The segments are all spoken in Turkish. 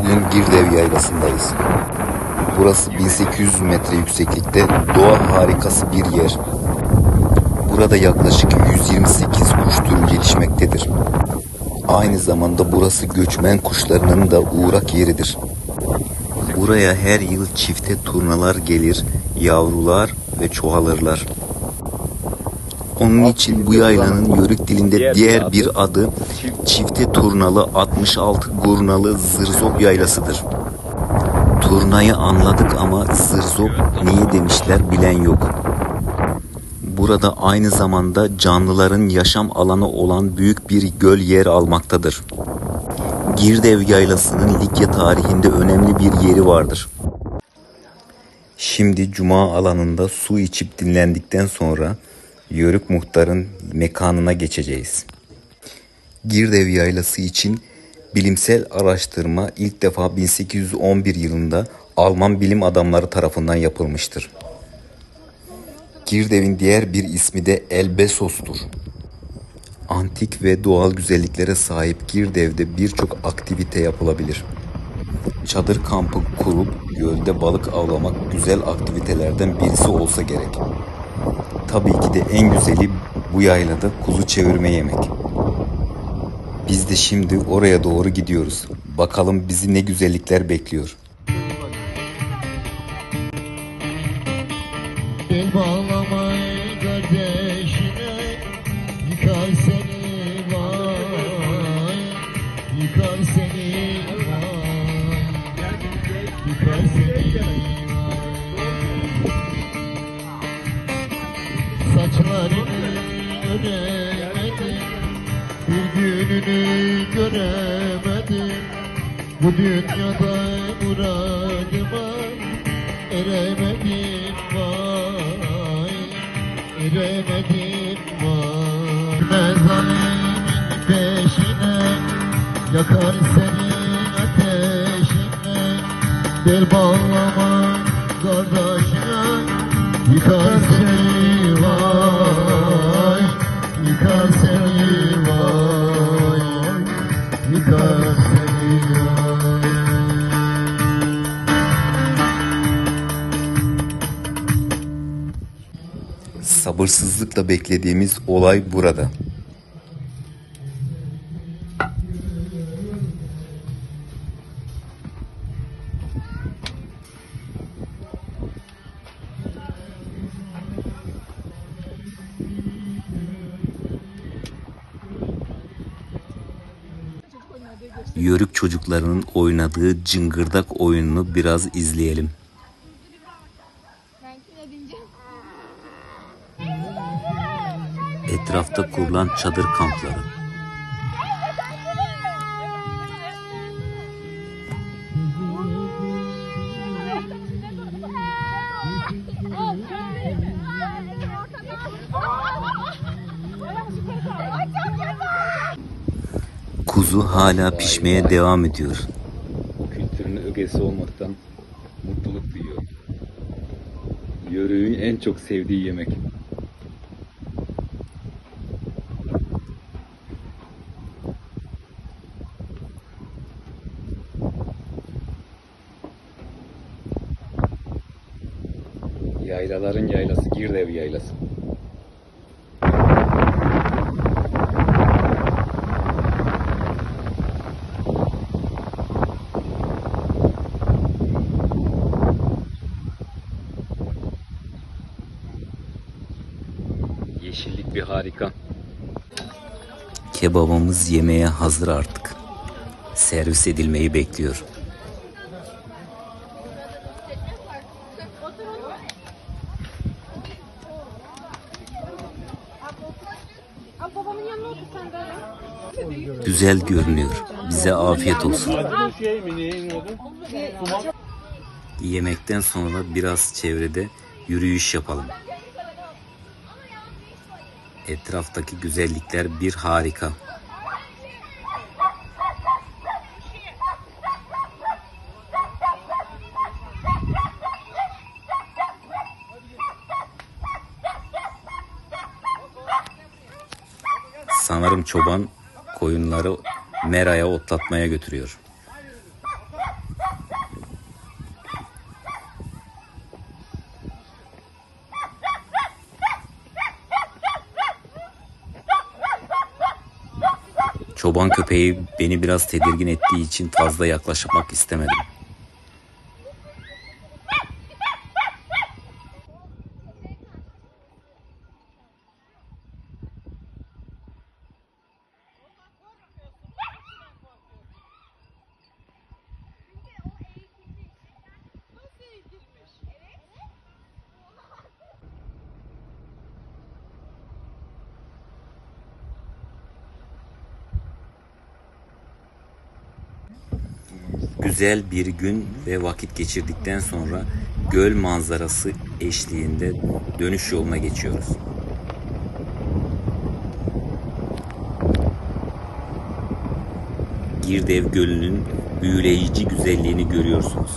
Bugün Girdev Yaylası'ndayız. Burası 1800 metre yükseklikte doğa harikası bir yer. Burada yaklaşık 128 kuş türü gelişmektedir. Aynı zamanda burası göçmen kuşlarının da uğrak yeridir. Buraya her yıl çifte turnalar gelir, yavrular ve çoğalırlar. Onun için bu yaylanın yörük dilinde diğer bir adı çifte turnalı 66 gurnalı zırzop yaylasıdır. Turnayı anladık ama zırzop niye demişler bilen yok. Burada aynı zamanda canlıların yaşam alanı olan büyük bir göl yer almaktadır. Girdev Yaylası'nın Likya tarihinde önemli bir yeri vardır. Şimdi cuma alanında su içip dinlendikten sonra Yörük Muhtar'ın mekanına geçeceğiz. Girdev Yaylası için bilimsel araştırma ilk defa 1811 yılında Alman bilim adamları tarafından yapılmıştır. Girdev'in diğer bir ismi de Elbesos'tur. Antik ve doğal güzelliklere sahip Girdev'de birçok aktivite yapılabilir. Çadır kampı kurup gölde balık avlamak güzel aktivitelerden birisi olsa gerek. Tabii ki de en güzeli bu yaylada kuzu çevirme yemek. Biz de şimdi oraya doğru gidiyoruz. Bakalım bizi ne güzellikler bekliyor. Bel göremedim. Bu dünyada muradıma eremedim vay Eremedim vay. Mezalimin peşine Yakar seni ateşine Bel Sabırsızlıkla beklediğimiz olay burada. Yörük çocuklarının oynadığı cıngırdak oyununu biraz izleyelim. Ben? Etrafta kurulan çadır kampları. Kuzu hala pişmeye devam ediyor. kültürün ögesi olmaktan mutluluk duyuyorum. Yörüğün en çok sevdiği yemek. Yaylaların yaylası Girdev yaylası. Yeşillik bir harika. Kebabımız yemeğe hazır artık. Servis edilmeyi bekliyor. Güzel görünüyor. Bize afiyet olsun. Yemekten sonra biraz çevrede yürüyüş yapalım. Etraftaki güzellikler bir harika. Sanırım çoban koyunları meraya otlatmaya götürüyor. Çoban köpeği beni biraz tedirgin ettiği için fazla yaklaşmak istemedim. Güzel bir gün ve vakit geçirdikten sonra göl manzarası eşliğinde dönüş yoluna geçiyoruz. Girdev Gölü'nün büyüleyici güzelliğini görüyorsunuz.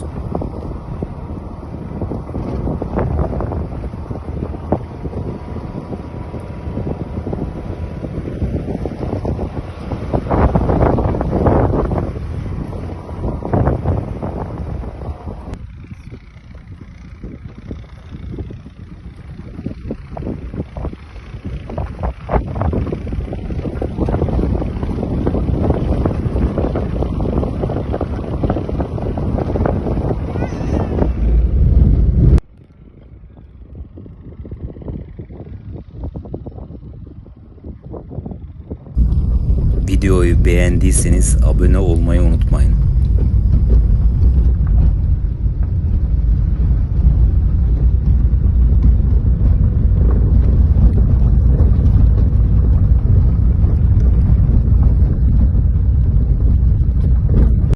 Videoyu beğendiyseniz abone olmayı unutmayın.